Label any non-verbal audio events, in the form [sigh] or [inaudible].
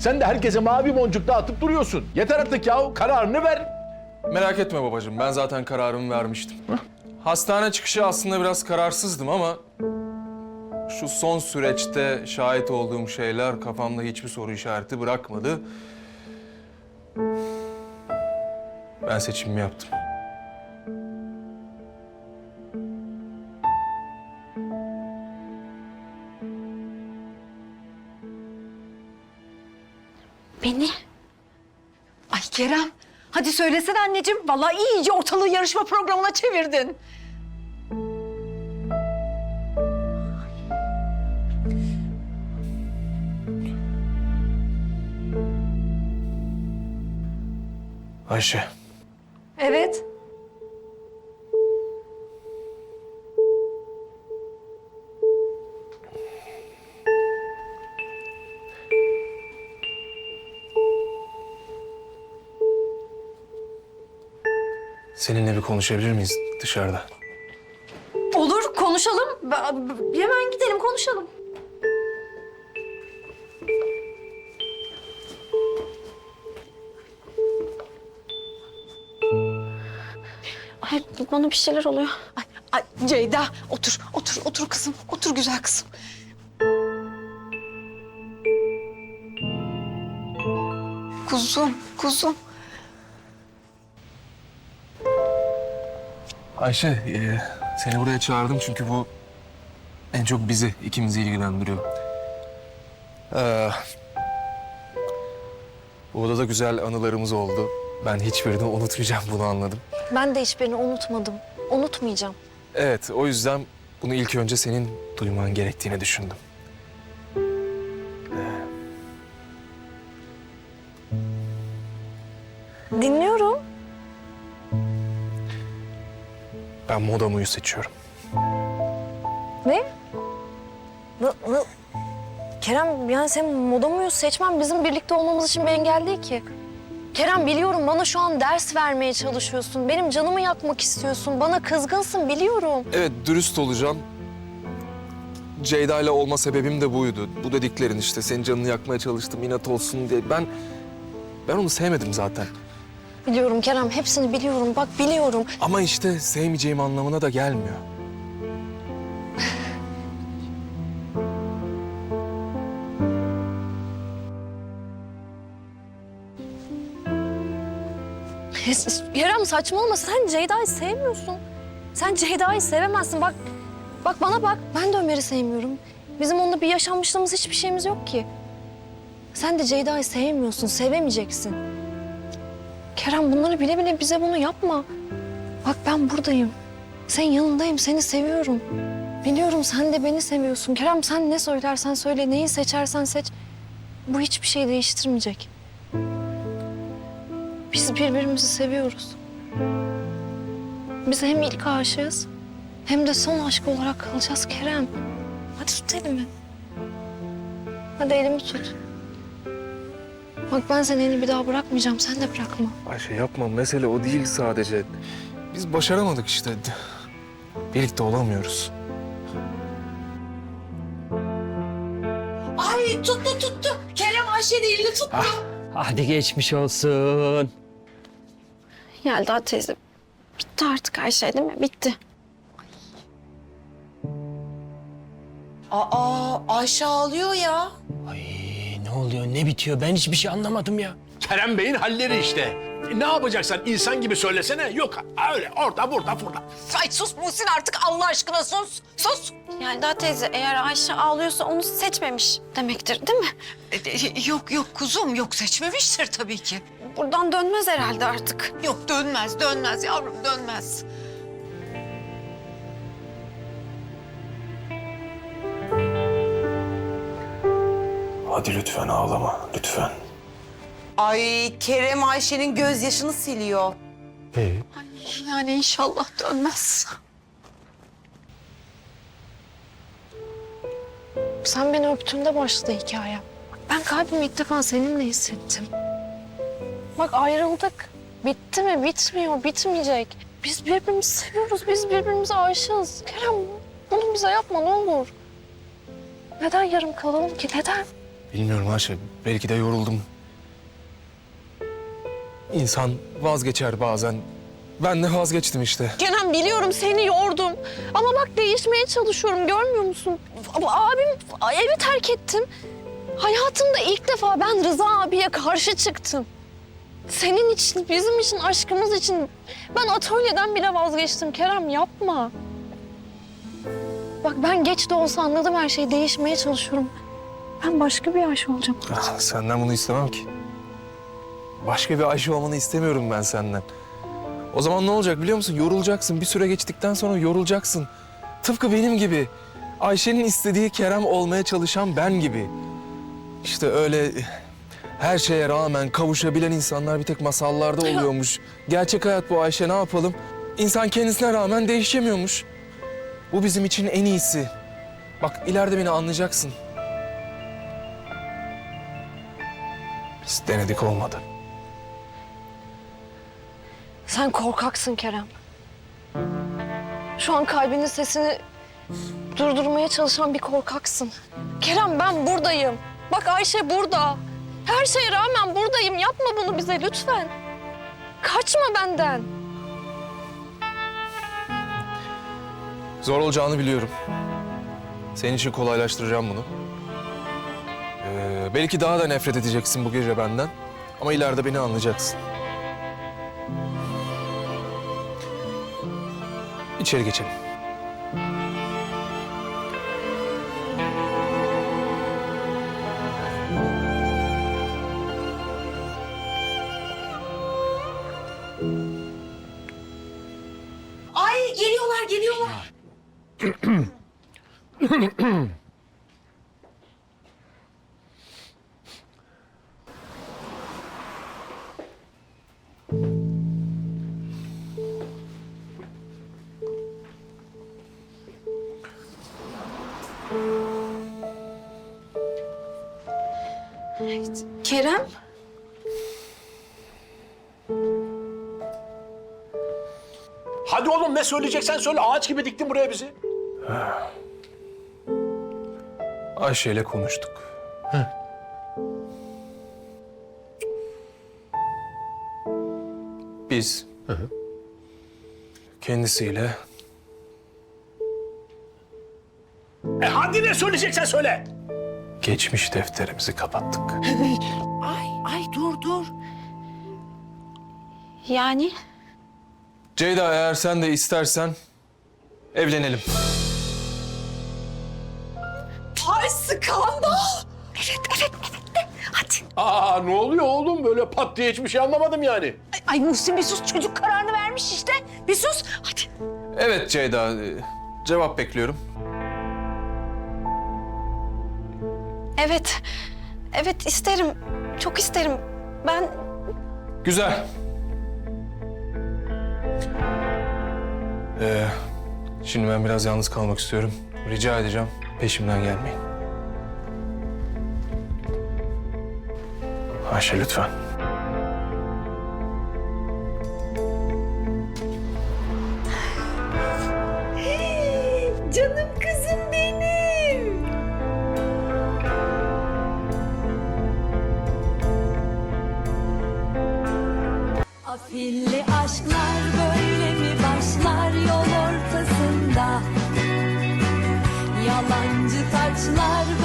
Sen de herkese mavi boncuk dağıtıp duruyorsun. Yeter artık ya kararını ver. Merak etme babacığım, ben zaten kararımı vermiştim. Hastane çıkışı aslında biraz kararsızdım ama... ...şu son süreçte şahit olduğum şeyler kafamda hiçbir soru işareti bırakmadı. Ben seçimimi yaptım. Beni? Ay Kerem, hadi söylesene anneciğim. Vallahi iyice ortalığı yarışma programına çevirdin. Ayşe, Evet. Seninle bir konuşabilir miyiz dışarıda? Olur, konuşalım. Hemen gidelim, konuşalım. Ay bana bir şeyler oluyor. Ay, ay Ceyda, otur, otur, otur kızım. Otur güzel kızım. Kuzum, kuzum. Ayşe, e, seni buraya çağırdım çünkü bu en çok bizi, ikimizi ilgilendiriyor. Ee, bu odada güzel anılarımız oldu. Ben hiçbirini unutmayacağım, bunu anladım. Ben de hiçbirini unutmadım. Unutmayacağım. Evet, o yüzden bunu ilk önce senin duyman gerektiğini düşündüm. Ben Modamu'yu seçiyorum. Ne? Na- na- Kerem yani senin modamuyu seçmen bizim birlikte olmamız için bir engel değil ki. Kerem biliyorum bana şu an ders vermeye çalışıyorsun. Benim canımı yakmak istiyorsun. Bana kızgınsın biliyorum. Evet, dürüst olacağım. Ceyda ile olma sebebim de buydu. Bu dediklerin işte, senin canını yakmaya çalıştım, inat olsun diye. Ben, ben onu sevmedim zaten. Biliyorum Kerem hepsini biliyorum. Bak biliyorum. Ama işte sevmeyeceğim anlamına da gelmiyor. Kerem saçmalama sen Ceyda'yı sevmiyorsun. Sen Ceyda'yı sevemezsin. Bak bak bana bak ben de Ömer'i sevmiyorum. Bizim onunla bir yaşanmışlığımız hiçbir şeyimiz yok ki. Sen de Ceyda'yı sevmiyorsun, sevemeyeceksin. Kerem bunları bile bile bize bunu yapma. Bak ben buradayım. Senin yanındayım, seni seviyorum. Biliyorum sen de beni seviyorsun. Kerem sen ne söylersen söyle, neyi seçersen seç. Bu hiçbir şey değiştirmeyecek. Biz birbirimizi seviyoruz. Biz hem ilk aşığız hem de son aşk olarak kalacağız Kerem. Hadi tut elimi. Hadi elimi tut. Bak ben seni elini bir daha bırakmayacağım. Sen de bırakma. Ayşe yapma, mesele o değil sadece. Biz başaramadık işte. Birlikte olamıyoruz. Ay tuttu tuttu. Kerem Ayşe'nin elini tuttu. Hadi geçmiş olsun. Yelda teyze. Bitti artık şey değil mi? Bitti. Aa Ayşe ağlıyor ya. Ay ne oluyor ne bitiyor ben hiçbir şey anlamadım ya. Kerem Bey'in halleri işte. E, Ne yapacaksan insan gibi söylesene. Yok öyle orada burada burada. Ay sus Muhsin artık Allah aşkına sus. Sus. Yelda teyze eğer Ayşe ağlıyorsa onu seçmemiş demektir değil mi? E, e, Yok yok kuzum yok seçmemiştir tabii ki. Buradan dönmez herhalde artık. Yok dönmez dönmez yavrum dönmez. Hadi lütfen ağlama, lütfen. Ay Kerem Ayşe'nin gözyaşını siliyor. Yani inşallah dönmez. Sen beni öptüğünde başladı hikaye. Ben kalbimi ilk defa seninle hissettim. Bak ayrıldık. Bitti mi? Bitmiyor, bitmeyecek. Biz birbirimizi seviyoruz, biz birbirimize aşığız. Kerem bunu bize yapma ne olur. Neden yarım kalalım ki? Neden? Bilmiyorum Ayşe. Belki de yoruldum. İnsan vazgeçer bazen. Ben de vazgeçtim işte. Kerem biliyorum seni yordum. Ama bak değişmeye çalışıyorum görmüyor musun? Abim evi terk ettim. Hayatımda ilk defa ben Rıza abiye karşı çıktım. Senin için, bizim için, aşkımız için ben atölyeden bile vazgeçtim Kerem yapma. Bak ben geç de olsa anladım her şeyi değişmeye çalışıyorum. Ben başka bir Ayşe olacağım. Ah, Senden bunu istemem ki. Başka bir Ayşe olmanı istemiyorum ben senden. O zaman ne olacak biliyor musun? Yorulacaksın. Bir süre geçtikten sonra yorulacaksın. Tıpkı benim gibi. Ayşe'nin istediği Kerem olmaya çalışan ben gibi. İşte öyle her şeye rağmen kavuşabilen insanlar bir tek masallarda oluyormuş. Gerçek hayat bu Ayşe ne yapalım? İnsan kendisine rağmen değişemiyormuş. Bu bizim için en iyisi. Bak ileride beni anlayacaksın. Biz denedik olmadı. Sen korkaksın Kerem. Şu an kalbinin sesini durdurmaya çalışan bir korkaksın. Kerem ben buradayım. Bak Ayşe burada. Her şeye rağmen buradayım. Yapma bunu bize lütfen. Kaçma benden. Zor olacağını biliyorum. Senin için kolaylaştıracağım bunu. Ee, belki daha da nefret edeceksin bu gece benden. Ama ileride beni anlayacaksın. İçeri geçelim. Ay geliyorlar geliyorlar. [clears throat] [clears throat] Kerem? Hadi oğlum ne söyleyeceksen söyle. Ağaç gibi diktin buraya bizi. Ayşe ile konuştuk. Biz kendisiyle E hadi ne söyleyeceksen söyle. Geçmiş defterimizi kapattık. Ay ay dur dur. Yani? Ceyda eğer sen de istersen evlenelim. Ay skandal. Aa ne oluyor oğlum? Böyle pat diye hiçbir şey anlamadım yani. Ay Muhsin bir sus çocuk kararını vermiş işte. Bir sus. Hadi. Evet Ceyda, e, cevap bekliyorum. Evet. Evet isterim. Çok isterim. Ben Güzel. Ee, şimdi ben biraz yalnız kalmak istiyorum. Rica edeceğim peşimden gelmeyin. Ayşe lütfen. Yalancı taçlar